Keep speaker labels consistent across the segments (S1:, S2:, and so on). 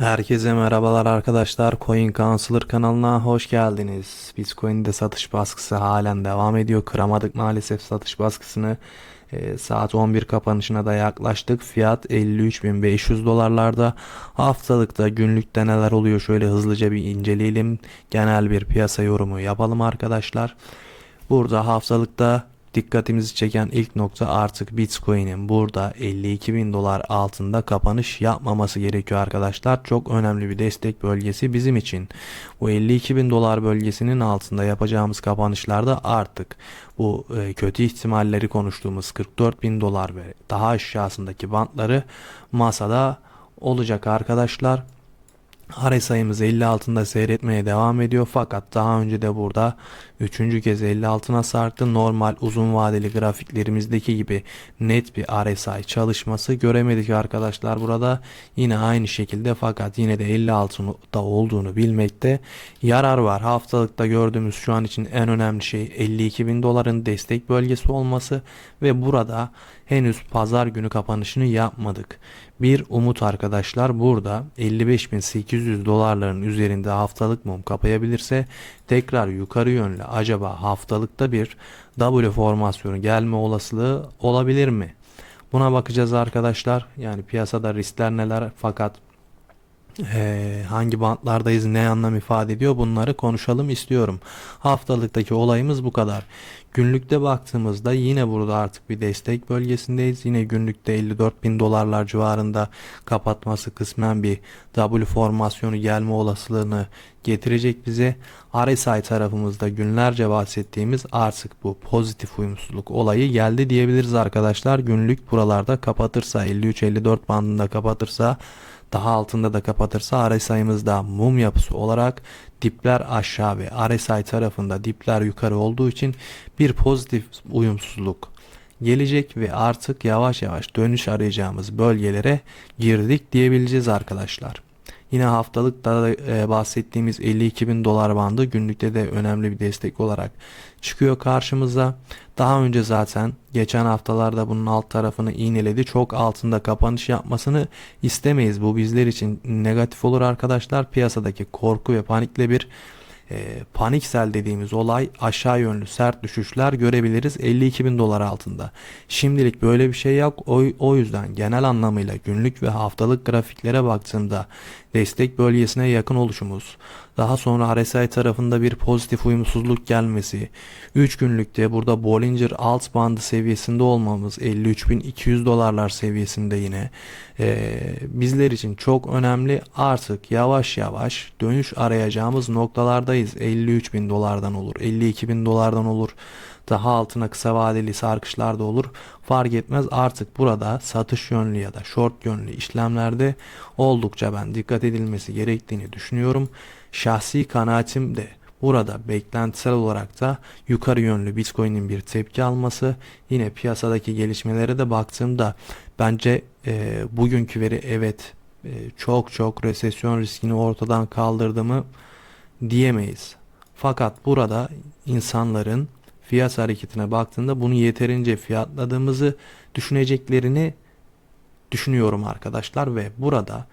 S1: Herkese merhabalar arkadaşlar. Coin Counselor kanalına hoş geldiniz. Bitcoin'de satış baskısı halen devam ediyor. Kıramadık maalesef satış baskısını. Ee, saat 11 kapanışına da yaklaştık. Fiyat 53.500 dolarlarda. Haftalıkta günlükte neler oluyor şöyle hızlıca bir inceleyelim. Genel bir piyasa yorumu yapalım arkadaşlar. Burada haftalıkta dikkatimizi çeken ilk nokta artık Bitcoin'in burada 52 bin dolar altında kapanış yapmaması gerekiyor arkadaşlar. Çok önemli bir destek bölgesi bizim için. Bu 52 bin dolar bölgesinin altında yapacağımız kapanışlarda artık bu e, kötü ihtimalleri konuştuğumuz 44 bin dolar ve daha aşağısındaki bantları masada olacak arkadaşlar. RSI'miz 50 altında seyretmeye devam ediyor fakat daha önce de burada üçüncü kez 50 altına sarktı. Normal uzun vadeli grafiklerimizdeki gibi net bir RSI çalışması göremedik arkadaşlar burada. Yine aynı şekilde fakat yine de 50 altında olduğunu bilmekte yarar var. Haftalıkta gördüğümüz şu an için en önemli şey 52 bin doların destek bölgesi olması ve burada henüz pazar günü kapanışını yapmadık. Bir umut arkadaşlar burada 55.800 dolarların üzerinde haftalık mum kapayabilirse tekrar yukarı yönlü acaba haftalıkta bir W formasyonu gelme olasılığı olabilir mi? Buna bakacağız arkadaşlar. Yani piyasada riskler neler fakat ee, hangi bantlardayız ne anlam ifade ediyor bunları konuşalım istiyorum. Haftalıktaki olayımız bu kadar. Günlükte baktığımızda yine burada artık bir destek bölgesindeyiz. Yine günlükte 54 bin dolarlar civarında kapatması kısmen bir W formasyonu gelme olasılığını getirecek bize. RSI tarafımızda günlerce bahsettiğimiz artık bu pozitif uyumsuzluk olayı geldi diyebiliriz arkadaşlar. Günlük buralarda kapatırsa 53-54 bandında kapatırsa daha altında da kapatırsa RSI'mızda mum yapısı olarak dipler aşağı ve RSI tarafında dipler yukarı olduğu için bir pozitif uyumsuzluk gelecek ve artık yavaş yavaş dönüş arayacağımız bölgelere girdik diyebileceğiz arkadaşlar. Yine haftalıkta da e, bahsettiğimiz 52 bin dolar bandı günlükte de önemli bir destek olarak çıkıyor karşımıza. Daha önce zaten geçen haftalarda bunun alt tarafını iğneledi. Çok altında kapanış yapmasını istemeyiz. Bu bizler için negatif olur arkadaşlar. Piyasadaki korku ve panikle bir e, paniksel dediğimiz olay aşağı yönlü sert düşüşler görebiliriz 52 bin dolar altında. Şimdilik böyle bir şey yok. O, o yüzden genel anlamıyla günlük ve haftalık grafiklere baktığımda destek bölgesine yakın oluşumuz, daha sonra RSI tarafında bir pozitif uyumsuzluk gelmesi, 3 günlükte burada Bollinger alt bandı seviyesinde olmamız 53.200 dolarlar seviyesinde yine ee, bizler için çok önemli. Artık yavaş yavaş dönüş arayacağımız noktalardayız. 53.000 dolardan olur 52.000 dolardan olur daha altına kısa vadeli sarkışlar da olur. Fark etmez artık burada satış yönlü ya da short yönlü işlemlerde oldukça ben dikkat edilmesi gerektiğini düşünüyorum. Şahsi kanaatim de Burada beklentisel olarak da yukarı yönlü Bitcoin'in bir tepki alması yine piyasadaki gelişmelere de baktığımda bence e, bugünkü veri evet e, çok çok resesyon riskini ortadan kaldırdı mı diyemeyiz. Fakat burada insanların fiyat hareketine baktığında bunu yeterince fiyatladığımızı düşüneceklerini düşünüyorum arkadaşlar ve burada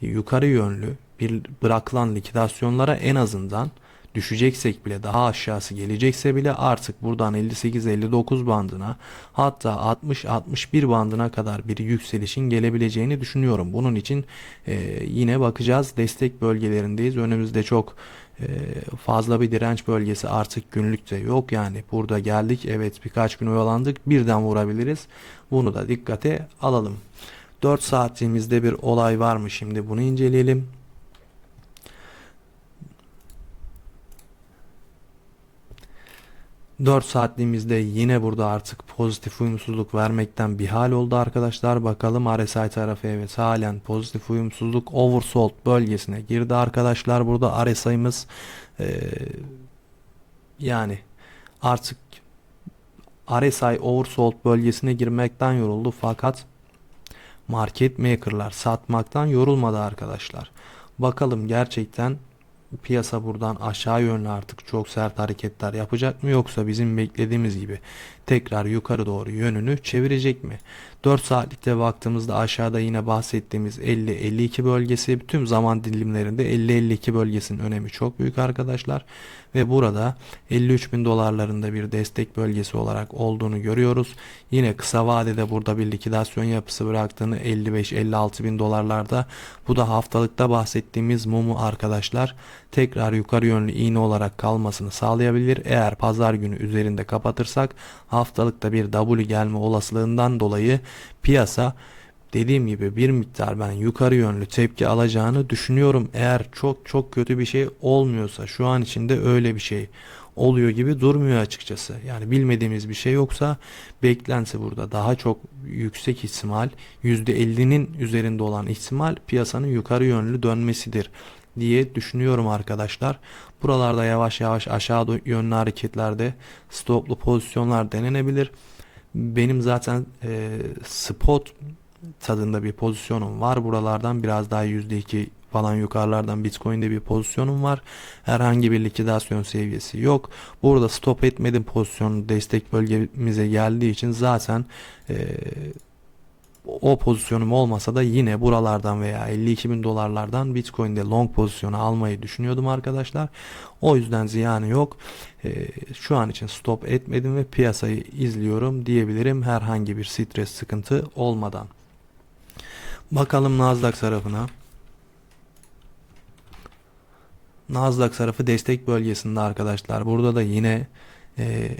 S1: yukarı yönlü bir bırakılan likidasyonlara en azından düşeceksek bile daha aşağısı gelecekse bile artık buradan 58-59 bandına hatta 60-61 bandına kadar bir yükselişin gelebileceğini düşünüyorum. Bunun için e, yine bakacağız destek bölgelerindeyiz. Önümüzde çok fazla bir direnç bölgesi artık günlükte yok. Yani burada geldik evet birkaç gün oyalandık birden vurabiliriz. Bunu da dikkate alalım. 4 saatimizde bir olay var mı şimdi bunu inceleyelim. 4 saatliğimizde yine burada artık pozitif uyumsuzluk vermekten bir hal oldu arkadaşlar. Bakalım RSI tarafı evet halen pozitif uyumsuzluk oversold bölgesine girdi arkadaşlar. Burada RSI'miz e, yani artık RSI oversold bölgesine girmekten yoruldu fakat market maker'lar satmaktan yorulmadı arkadaşlar. Bakalım gerçekten piyasa buradan aşağı yönlü artık çok sert hareketler yapacak mı yoksa bizim beklediğimiz gibi tekrar yukarı doğru yönünü çevirecek mi? 4 saatlikte baktığımızda aşağıda yine bahsettiğimiz 50-52 bölgesi tüm zaman dilimlerinde 50-52 bölgesinin önemi çok büyük arkadaşlar. Ve burada 53 bin dolarlarında bir destek bölgesi olarak olduğunu görüyoruz. Yine kısa vadede burada bir likidasyon yapısı bıraktığını 55-56 bin dolarlarda. Bu da haftalıkta bahsettiğimiz mumu arkadaşlar tekrar yukarı yönlü iğne olarak kalmasını sağlayabilir. Eğer pazar günü üzerinde kapatırsak haftalıkta bir W gelme olasılığından dolayı piyasa dediğim gibi bir miktar ben yukarı yönlü tepki alacağını düşünüyorum. Eğer çok çok kötü bir şey olmuyorsa şu an içinde öyle bir şey oluyor gibi durmuyor açıkçası. Yani bilmediğimiz bir şey yoksa beklenti burada daha çok yüksek ihtimal %50'nin üzerinde olan ihtimal piyasanın yukarı yönlü dönmesidir diye düşünüyorum arkadaşlar. Buralarda yavaş yavaş aşağı yönlü hareketlerde stoplu pozisyonlar denenebilir. Benim zaten e, spot tadında bir pozisyonum var. Buralardan biraz daha %2 falan yukarılardan Bitcoin'de bir pozisyonum var. Herhangi bir likidasyon seviyesi yok. Burada stop etmedim pozisyonu destek bölgemize geldiği için zaten e, o pozisyonum olmasa da yine buralardan veya 52 bin dolarlardan Bitcoin'de long pozisyonu almayı düşünüyordum arkadaşlar. O yüzden ziyanı yok. Ee, şu an için stop etmedim ve piyasayı izliyorum diyebilirim herhangi bir stres sıkıntı olmadan. Bakalım Nasdaq tarafına. Nasdaq tarafı destek bölgesinde arkadaşlar. Burada da yine e,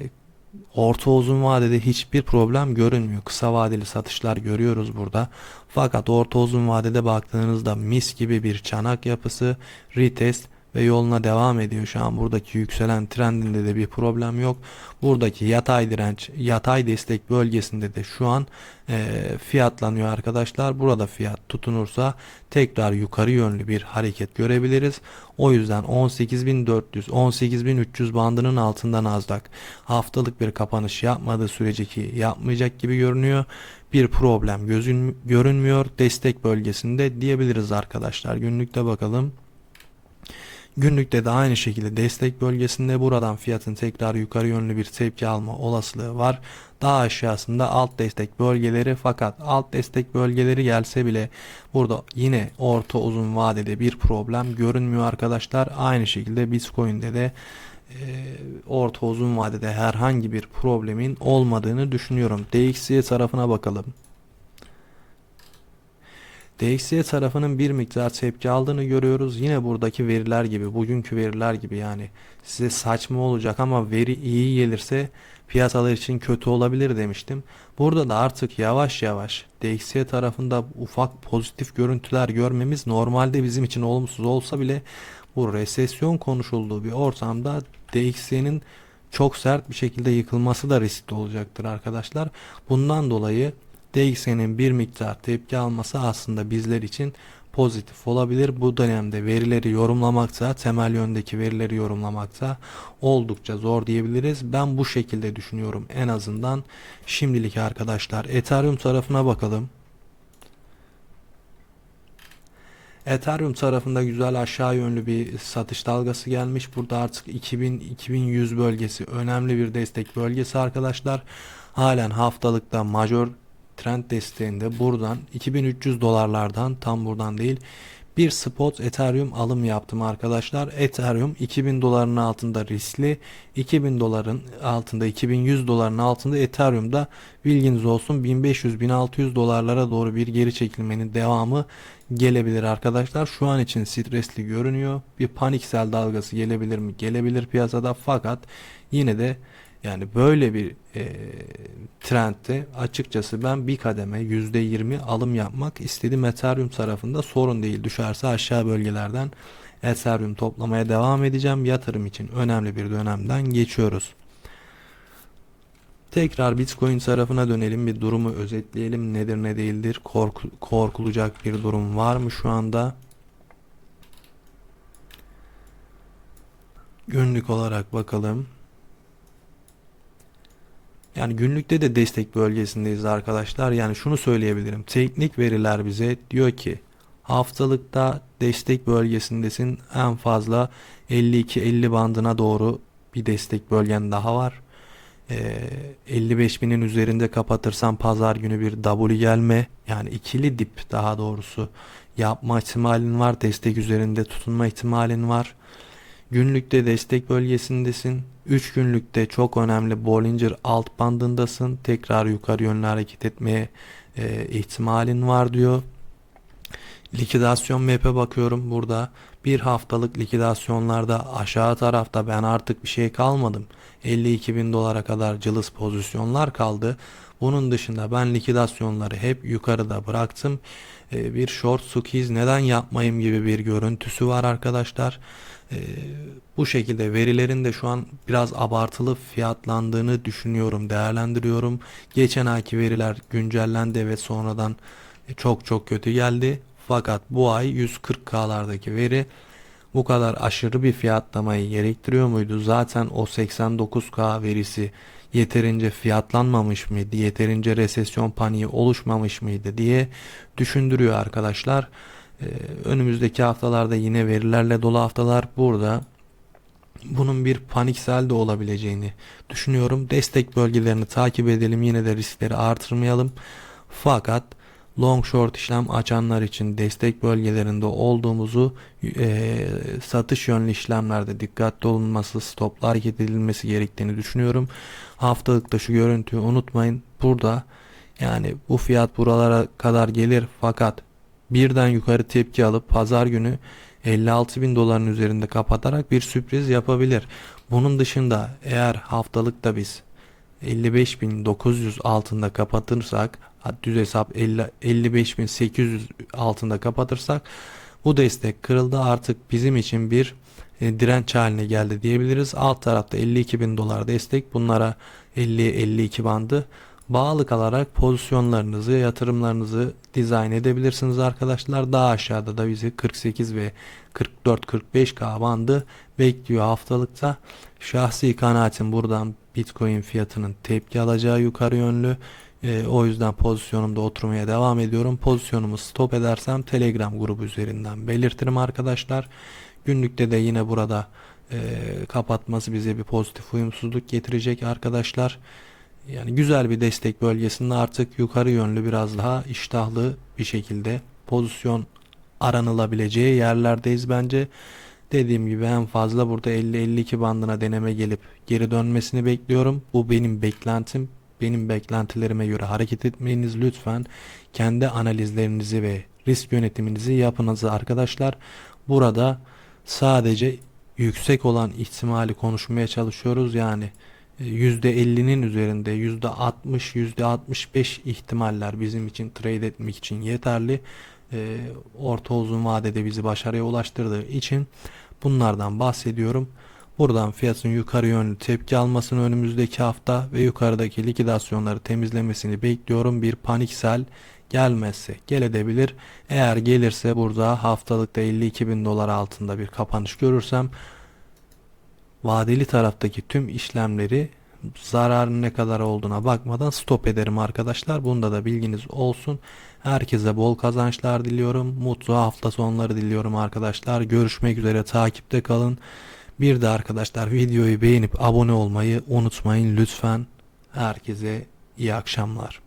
S1: orta uzun vadede hiçbir problem görünmüyor. Kısa vadeli satışlar görüyoruz burada. Fakat orta uzun vadede baktığınızda mis gibi bir çanak yapısı, retest ve yoluna devam ediyor. Şu an buradaki yükselen trendinde de bir problem yok. Buradaki yatay direnç, yatay destek bölgesinde de şu an e, fiyatlanıyor arkadaşlar. Burada fiyat tutunursa tekrar yukarı yönlü bir hareket görebiliriz. O yüzden 18.400, 18.300 bandının altından azdak haftalık bir kapanış yapmadığı sürece ki yapmayacak gibi görünüyor. Bir problem gözün, görünmüyor destek bölgesinde diyebiliriz arkadaşlar. Günlükte bakalım. Günlükte de aynı şekilde destek bölgesinde buradan fiyatın tekrar yukarı yönlü bir tepki alma olasılığı var. Daha aşağısında alt destek bölgeleri fakat alt destek bölgeleri gelse bile burada yine orta uzun vadede bir problem görünmüyor arkadaşlar. Aynı şekilde Bitcoin'de de orta uzun vadede herhangi bir problemin olmadığını düşünüyorum. DXY tarafına bakalım. DXY tarafının bir miktar tepki aldığını görüyoruz. Yine buradaki veriler gibi, bugünkü veriler gibi yani size saçma olacak ama veri iyi gelirse piyasalar için kötü olabilir demiştim. Burada da artık yavaş yavaş DXY tarafında ufak pozitif görüntüler görmemiz normalde bizim için olumsuz olsa bile bu resesyon konuşulduğu bir ortamda DXY'nin çok sert bir şekilde yıkılması da riskli olacaktır arkadaşlar. Bundan dolayı DXY'nin bir miktar tepki alması aslında bizler için pozitif olabilir. Bu dönemde verileri yorumlamakta, temel yöndeki verileri yorumlamakta oldukça zor diyebiliriz. Ben bu şekilde düşünüyorum en azından şimdilik arkadaşlar. Ethereum tarafına bakalım. Ethereum tarafında güzel aşağı yönlü bir satış dalgası gelmiş. Burada artık 2000-2100 bölgesi önemli bir destek bölgesi arkadaşlar. Halen haftalıkta major trend desteğinde buradan 2300 dolarlardan tam buradan değil bir spot Ethereum alım yaptım arkadaşlar. Ethereum 2000 doların altında riskli. 2000 doların altında 2100 doların altında Ethereum'da bilginiz olsun 1500-1600 dolarlara doğru bir geri çekilmenin devamı gelebilir arkadaşlar. Şu an için stresli görünüyor. Bir paniksel dalgası gelebilir mi? Gelebilir piyasada fakat yine de yani böyle bir e, trendte açıkçası ben bir kademe %20 alım yapmak istedim Ethereum tarafında sorun değil. Düşerse aşağı bölgelerden Ethereum toplamaya devam edeceğim. Yatırım için önemli bir dönemden geçiyoruz. Tekrar Bitcoin tarafına dönelim. Bir durumu özetleyelim. Nedir ne değildir? Korku, korkulacak bir durum var mı şu anda? Günlük olarak bakalım. Yani günlükte de destek bölgesindeyiz arkadaşlar. Yani şunu söyleyebilirim. Teknik veriler bize diyor ki haftalıkta destek bölgesindesin. En fazla 52-50 bandına doğru bir destek bölgen daha var. Ee, 55 binin üzerinde kapatırsam pazar günü bir W gelme yani ikili dip daha doğrusu yapma ihtimalin var. Destek üzerinde tutunma ihtimalin var. Günlükte destek bölgesindesin. 3 günlükte çok önemli Bollinger alt bandındasın. Tekrar yukarı yönlü hareket etmeye e, ihtimalin var diyor. Likidasyon map'e bakıyorum burada. Bir haftalık likidasyonlarda aşağı tarafta ben artık bir şey kalmadım. 52 bin dolara kadar cılız pozisyonlar kaldı. Bunun dışında ben likidasyonları hep yukarıda bıraktım. Ee, bir short squeeze neden yapmayayım gibi bir görüntüsü var arkadaşlar. Ee, bu şekilde verilerin de şu an biraz abartılı fiyatlandığını düşünüyorum, değerlendiriyorum. Geçen ayki veriler güncellendi ve sonradan çok çok kötü geldi. Fakat bu ay 140K'lardaki veri bu kadar aşırı bir fiyatlamayı gerektiriyor muydu? Zaten o 89K verisi yeterince fiyatlanmamış mıydı? Yeterince resesyon paniği oluşmamış mıydı diye düşündürüyor arkadaşlar. Ee, önümüzdeki haftalarda yine verilerle dolu haftalar burada bunun bir paniksel de olabileceğini düşünüyorum. Destek bölgelerini takip edelim. Yine de riskleri artırmayalım. Fakat long short işlem açanlar için destek bölgelerinde olduğumuzu e, satış yönlü işlemlerde dikkatli olunması, stoplar hareket edilmesi gerektiğini düşünüyorum. Haftalıkta şu görüntüyü unutmayın. Burada yani bu fiyat buralara kadar gelir fakat birden yukarı tepki alıp pazar günü 56 bin doların üzerinde kapatarak bir sürpriz yapabilir. Bunun dışında eğer haftalıkta biz 55.900 altında kapatırsak düz hesap 50, 55.800 altında kapatırsak bu destek kırıldı artık bizim için bir e, direnç haline geldi diyebiliriz. Alt tarafta 52.000 dolar destek bunlara 50-52 bandı bağlı kalarak pozisyonlarınızı, yatırımlarınızı dizayn edebilirsiniz arkadaşlar. Daha aşağıda da bizi 48 ve 44-45K bandı bekliyor haftalıkta. Şahsi kanaatim buradan Bitcoin fiyatının tepki alacağı yukarı yönlü. E, o yüzden pozisyonumda oturmaya devam ediyorum. Pozisyonumu stop edersem Telegram grubu üzerinden belirtirim arkadaşlar. Günlükte de yine burada e, kapatması bize bir pozitif uyumsuzluk getirecek arkadaşlar. Yani güzel bir destek bölgesinde artık yukarı yönlü biraz daha iştahlı bir şekilde pozisyon aranılabileceği yerlerdeyiz bence. Dediğim gibi en fazla burada 50-52 bandına deneme gelip geri dönmesini bekliyorum. Bu benim beklentim. Benim beklentilerime göre hareket etmeyiniz lütfen. Kendi analizlerinizi ve risk yönetiminizi yapınız arkadaşlar. Burada sadece yüksek olan ihtimali konuşmaya çalışıyoruz. Yani %50'nin üzerinde %60 %65 ihtimaller bizim için trade etmek için yeterli. E, orta uzun vadede bizi başarıya ulaştırdığı için bunlardan bahsediyorum. Buradan fiyatın yukarı yönlü tepki almasını önümüzdeki hafta ve yukarıdaki likidasyonları temizlemesini bekliyorum. Bir paniksel gelmezse gelebilir. Eğer gelirse burada haftalıkta 52 bin dolar altında bir kapanış görürsem vadeli taraftaki tüm işlemleri zararın ne kadar olduğuna bakmadan stop ederim arkadaşlar. Bunda da bilginiz olsun. Herkese bol kazançlar diliyorum. Mutlu hafta sonları diliyorum arkadaşlar. Görüşmek üzere takipte kalın. Bir de arkadaşlar videoyu beğenip abone olmayı unutmayın lütfen. Herkese iyi akşamlar.